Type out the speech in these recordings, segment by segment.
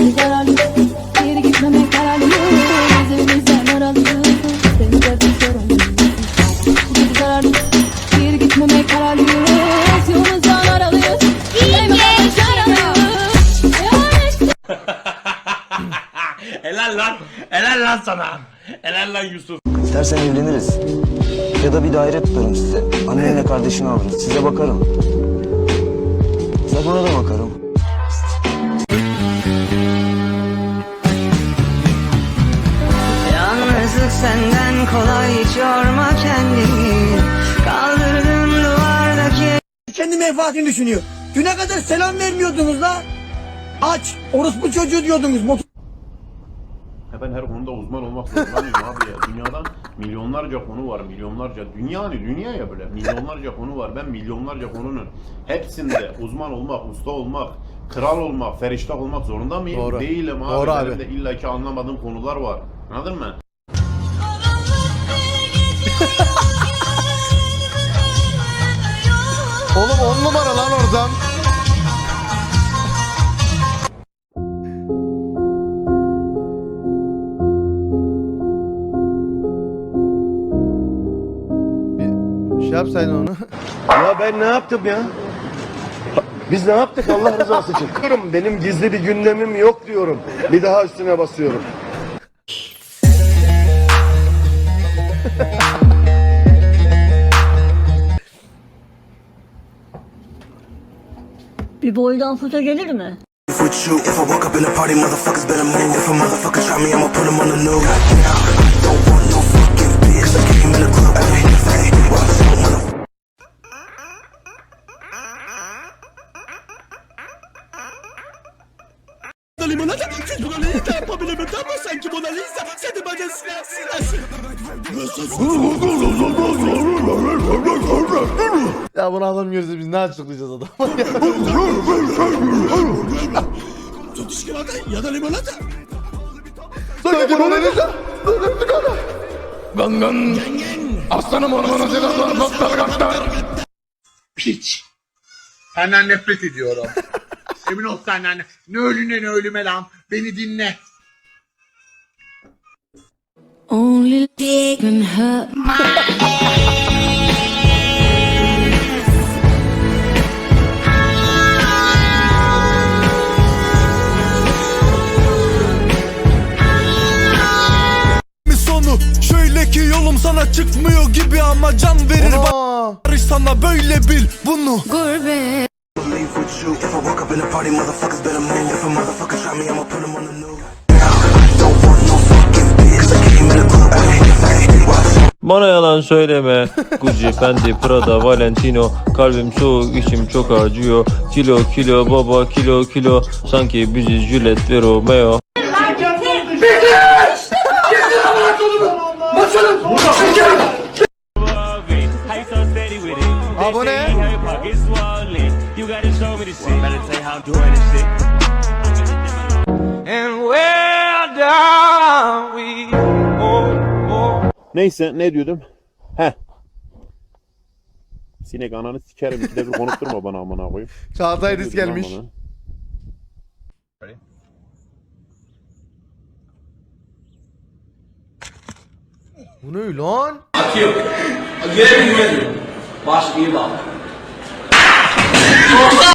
Şimdi zararlı Geri gitmemek kararlıyız Üzerimizden aralıyız Seni de bir sorun Şimdi zararlı Geri gitmemek kararlıyız Yolumuzdan aralıyız Eyvallah yaralıyız Yavaş Helal lan. Helal lan sana. Helal lan Yusuf. İstersen evleniriz. Ya da bir daire tutarım size. Annenle kardeşini alırım. Size bakarım. Sabuna da bakarım. Hiç yorma kendini Kaldırdım duvardaki kendi menfaatini düşünüyor. Düne kadar selam vermiyordunuz la. Aç, orospu çocuğu diyordunuz. Motor Ya ben her konuda uzman olmak zorundayım abi ya. Dünyadan milyonlarca konu var, milyonlarca. Dünya hani dünya ya böyle. Milyonlarca konu var. Ben milyonlarca konunun hepsinde uzman olmak, usta olmak, kral olmak, feriştah olmak zorunda mıyım? Doğru. Değilim abi. Doğru Benim abi. de illaki anlamadığım konular var. Anladın mı? Oğlum on numara lan oradan. Bir şey yapsaydın onu. Ya ben ne yaptım ya? Biz ne yaptık Allah rızası için? Diyorum, Benim gizli bir gündemim yok diyorum. Bir daha üstüne basıyorum. Bir boydan foto gelir mi? with you. If I. Don't want no fucking bitch. Limonata, siz Mona Lisa yapabilemedin ama sanki Mona Lisa seni bana silah silahsın. Ya bunu adam görse biz ne açıklayacağız adama ya. Tutuşkilata ya da limonata. Sanki Mona Lisa. Piç. Senden nefret ediyorum. Emin ol senden. Ne ölüne ne ölüme lan. Beni dinle. Only dick can hurt sonu şöyle ki yolum sana çıkmıyor gibi ama can verir Aa, barış sana böyle bil bunu. Gurbet You. If I walk up in a party, motherfuckers better move. If a motherfucker try me, I'ma put him on the news. Bana yalan söyleme Gucci, Fendi, Prada, Valentino Kalbim soğuk, içim çok acıyor Kilo kilo baba, kilo kilo Sanki biziz Juliet ve Romeo abone. Neyse ne diyordum? Heh. Sinek ananı sikerim. İkide bir konuşturma bana amına koyayım. Çağatay Riz gelmiş. Amına. Bu ne lan?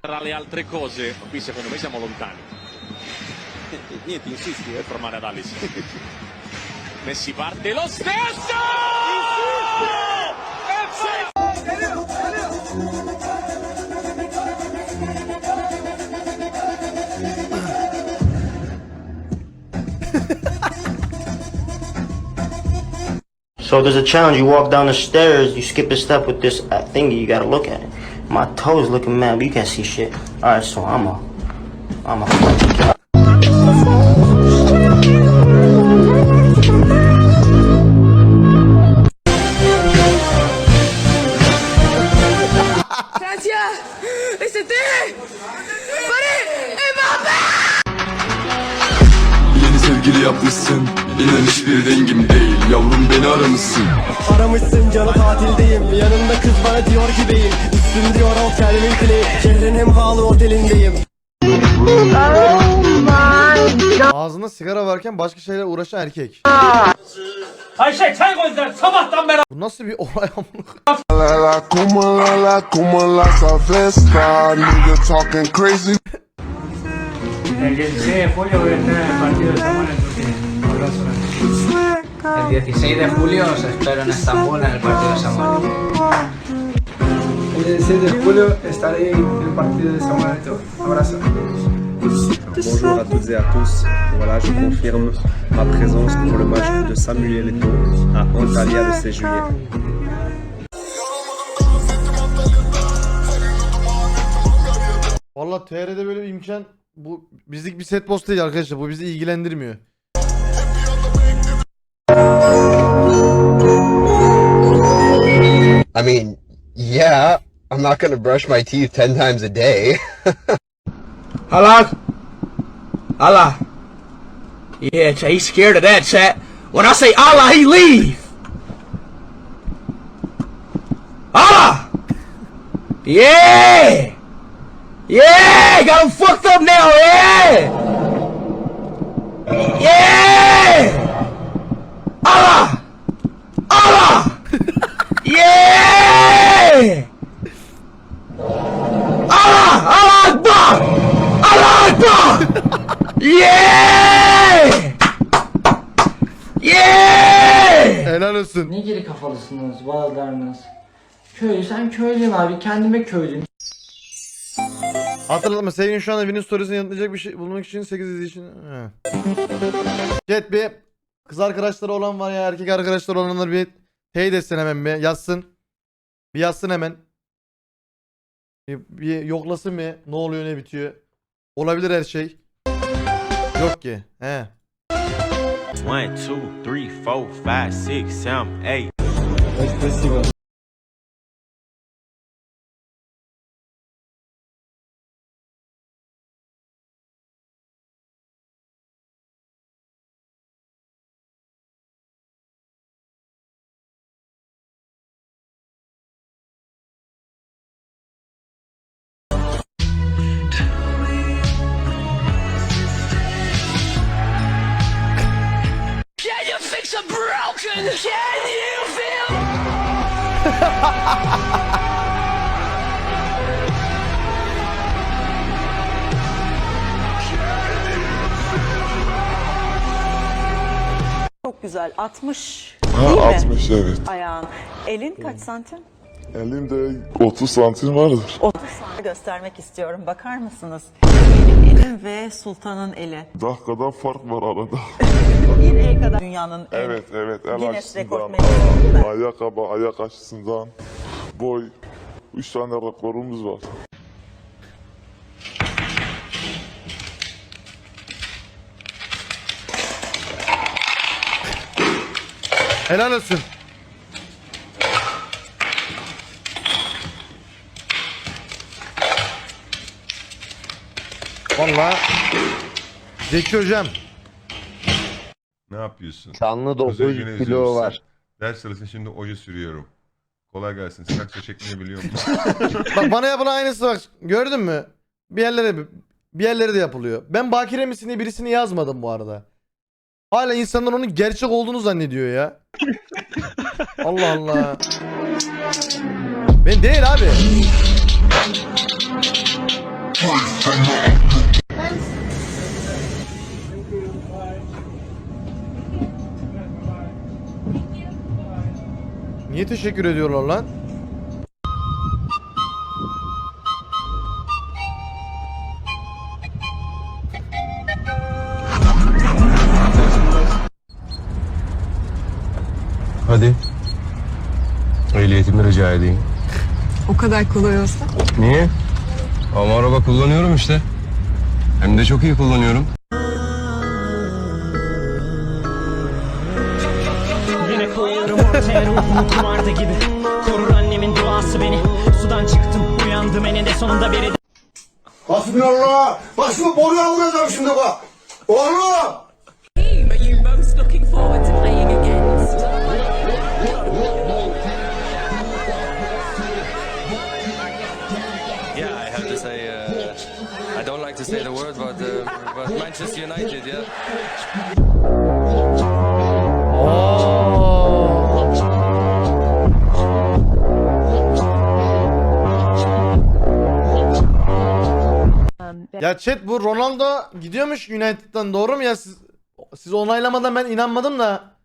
Tra le altre cose, qui secondo me siamo lontani. Niente, insisti per formare ad Alice. Messi parte lo stesso! So there's a challenge. You walk down the stairs, you skip a step with this uh, thingy. You gotta look at it. My toes looking mad, but you can't see shit. All right, so I'm a, I'm a. aramışsın. Aramışsın canı tatildeyim. Yanında kız bana diyor ki beyim Üstüm diyor otel mintili Şehrin hem pahalı otelindeyim Oh my Ağzında sigara varken başka şeylerle uğraşan erkek. Ayşe çay koy sen sabahtan beri. Bu nasıl bir olay amına? La la kuma la la kuma la cabeza, nigga talking crazy. El 16 de julio voy a estar en el partido de Samuel en Turquía. Abrazo. El 16 de julio os espero en Estambul en el partido de Samuel. El 16 de julio estaré en el partido de Samuel Abrazo. Bonjour à toutes et à tous. Voilà, je confirme ma présence pour le match de Samuel Eto'o à Antalya le 16 juillet. Valla TR'de böyle bir imkan bu bizlik bir set post değil arkadaşlar. Bu bizi ilgilendirmiyor. I mean, yeah, I'm not gonna brush my teeth 10 times a day. Allah. Allah. Yeah, he's scared of that, chat. When I say Allah, he leave. Allah. Yeah. Yeah, got him fucked up now, yeah. Yeah. Allah. Akbar. Yeah. Yeah. Helal olsun. Ne geri kafalısınız bazılarınız? Köylü sen köylüyüm abi kendime köylüyüm. Hatırlatma sevgilin şu anda birinin storiesini yanıtlayacak bir şey bulmak için 8 izleyici için. He. Chat bir kız arkadaşları olan var ya erkek arkadaşları olanlar bir hey desin hemen bir yazsın. Bir yazsın hemen. Bir, bir yoklasın bir ne oluyor ne bitiyor. Olabilir her şey. Yok ki. He. 1, 2, 3, 4, 5, 6, 7, 8 Can you feel? Çok güzel 60 Ha, 60 evet. ayağın. Elin kaç santim? Elimde 30 santim vardır. 30 santim göstermek istiyorum. Bakar mısınız? Benim elim ve Sultan'ın eli. Dakikadan fark var arada. Bir el kadar dünyanın en Evet evet el Guinness açısından, rekortmeni değil mi? aa, ayakkabı ayak açısından, boy. 3 tane rekorumuz var. Helal olsun. Valla Zeki hocam. Ne yapıyorsun? Canlı Özel güne 9 izliyoruz. kilo var. Ders sırasında şimdi oje sürüyorum. Kolay gelsin. Sakça çekmeyi biliyor musun? Bak bana yapılan aynısı bak. Gördün mü? Bir yerlere bir yerlere de yapılıyor. Ben Bakire misin diye birisini yazmadım bu arada. Hala insanlar onun gerçek olduğunu zannediyor ya. Allah Allah. Ben değil abi. Niye teşekkür ediyorlar lan? Hadi. Ehliyetimi rica edeyim. O kadar kolay olsa. Niye? Ama araba kullanıyorum işte. Hem de çok iyi kullanıyorum. Ortaya ruhumu kumarda gibi. Korur annemin duası beni. Sudan çıktım uyandım eninde sonunda beri Hasbinallah. Başımı boruya vuracağım şimdi bak. Oğlum. Yeah, I have to say, uh, I don't like to say the word, but uh, but Manchester United, yeah. Ya chat bu Ronaldo gidiyormuş United'dan doğru mu ya siz siz onaylamadan ben inanmadım da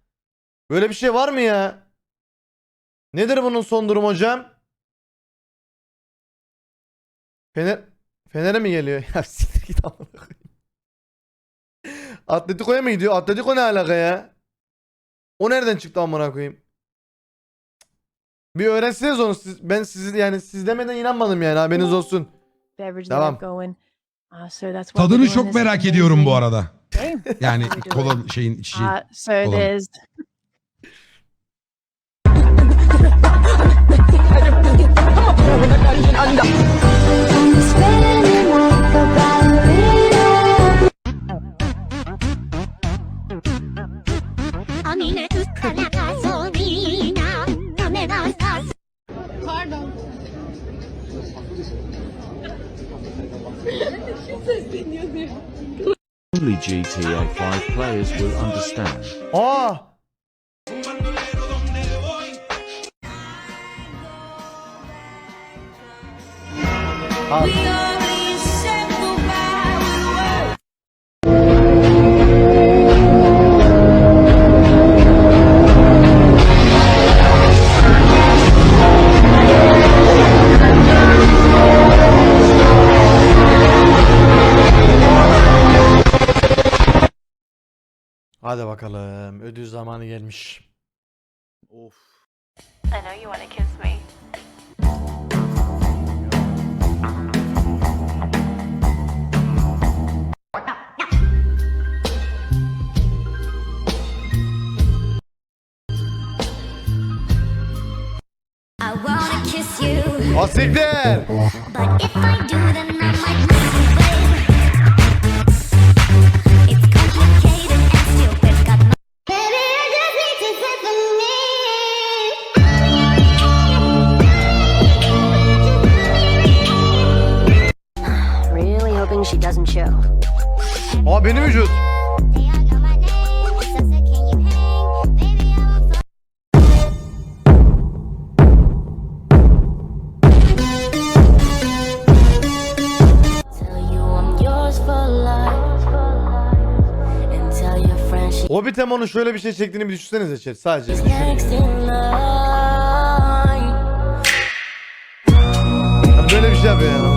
böyle bir şey var mı ya? Nedir bunun son durum hocam? Fener Fener'e mi geliyor? Ya siktir git amına koyayım. Atletico'ya mı gidiyor? Atletico ne alaka ya? O nereden çıktı amına koyayım? Bir öğrenseniz onu siz, ben siz yani siz demeden inanmadım yani haberiniz olsun. Devam. Tadını çok merak ediyorum bu arada. Yani kola şeyin içeceğin. so Kola. Only GTA 5 players will understand. Aa! Abi. Hadi bakalım. Ödül zamanı gelmiş. Of. I know you want to kiss me. I wanna kiss you, Asiktir. but if I do, then I Aa benim vücut. Hobbit Emon'un şöyle bir şey çektiğini bir düşünsenize chat. Sadece böyle bir şey yapıyor yani.